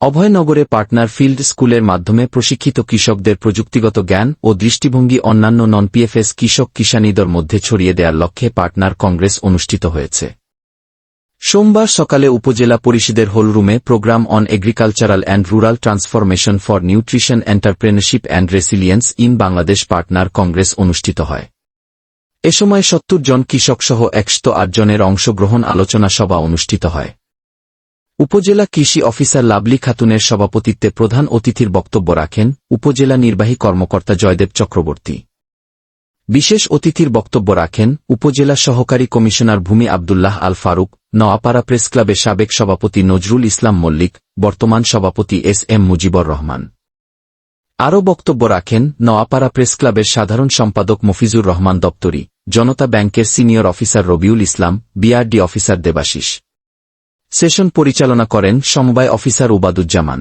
অভয়নগরে partner field স্কুলের মাধ্যমে প্রশিক্ষিত কৃষকদের প্রযুক্তিগত জ্ঞান ও দৃষ্টিভঙ্গি অন্যান্য নন পিএফএস কৃষক কিষানীদের মধ্যে ছড়িয়ে দেওয়ার লক্ষ্যে পার্টনার কংগ্রেস অনুষ্ঠিত হয়েছে। সোমবার সকালে উপজেলা পরিষদের হলরুমে program on agricultural and rural transformation for nutrition entrepreneurship and resilience in Bangladesh partner congress অনুষ্ঠিত হয়। এ সময় সত্তর জন কৃষকসহ একশো আট জনের অংশগ্রহণ আলোচনা সভা অনুষ্ঠিত হয়। উপজেলা কৃষি অফিসার লাভলি খাতুনের সভাপতিত্বে প্রধান অতিথির বক্তব্য রাখেন উপজেলা নির্বাহী কর্মকর্তা জয়দেব চক্রবর্তী। বিশেষ অতিথির বক্তব্য রাখেন উপজেলা সহকারী কমিশনার ভূমি আবদুল্লাহ আল ফারুক, নওয়াপাড়া প্রেস ক্লাবের সাবেক সভাপতি নজরুল ইসলাম মল্লিক, বর্তমান সভাপতি এস এম মুজিবর রহমান। আরও বক্তব্য রাখেন নওয়াপাড়া প্রেস ক্লাবের সাধারণ সম্পাদক মফিজুর রহমান দপ্তরি, জনতা ব্যাংকের senior officer Rabiul Islam, BRD officer Debashis. Session পরিচালনা করেন সমবায় অফিসার উবাদুজ্জামান